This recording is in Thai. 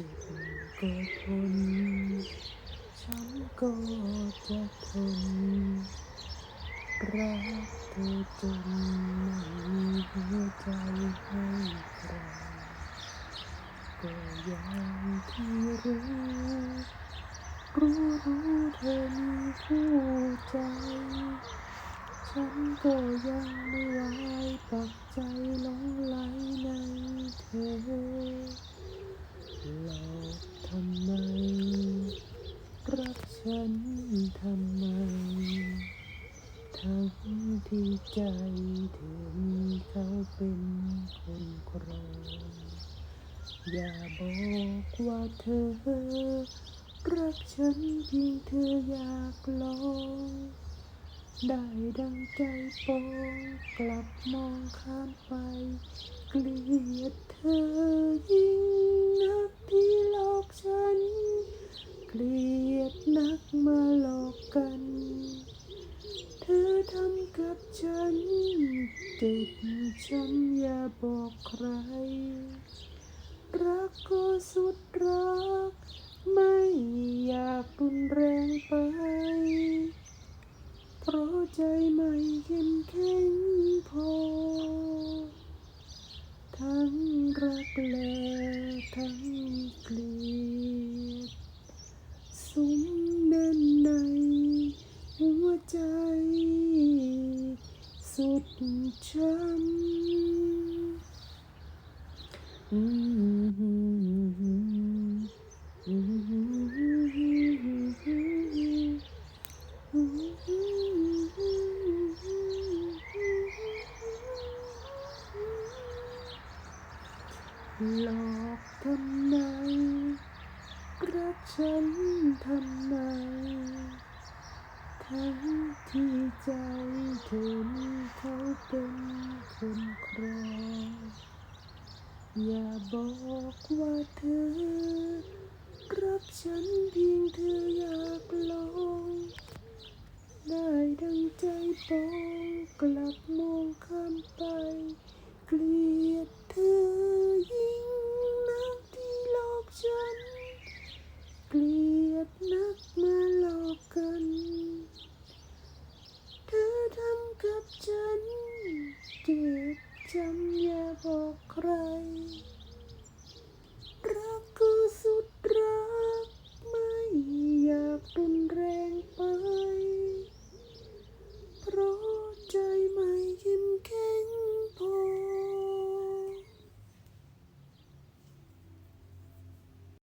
จ็บก็ทนฉันก็จะทนรักเธอจนไม่มีหัวใจให้ใครก็อย่างที่รู้รู้รู้เธอมีคู่ใจ ฉันก็ยังไม่ไหวปักใจลงไหลในเธอ หลอกทำไม รัก ฉันทำไม ทั้งที่ใจเธอมีเขาเป็นคนครองอย่าบอกว่าเธอ รักฉันเพียงเธออยากลอง ได้ดังใจปองกลับมองข้ามไป เกลียดเธอยิ่งนักที่ลอกฉัน เกลียดนักมาหลอกกัน เธอทำ กับฉันเจ็บช้ำอย่าบอกใคร รักก็สุดรัก ไม่อยากรุนแรงไป เพราะใจไม่เข้มแข็งพอ ทั้งรักและทั้งเกลียด สุมแน่นในหัวใจ สุดช้ำหลอกทำไมกรักฉันทำไม ที่ใจเธอนีเขาเป็นคนครองอย่าบอกว่าเธอ รับฉันเพียงเธออยากลอง ได้ดังใจปองกลับมองข้ามไป เกลียดเธอยิ่งนักที่หลอกฉัน เกลียดนักมา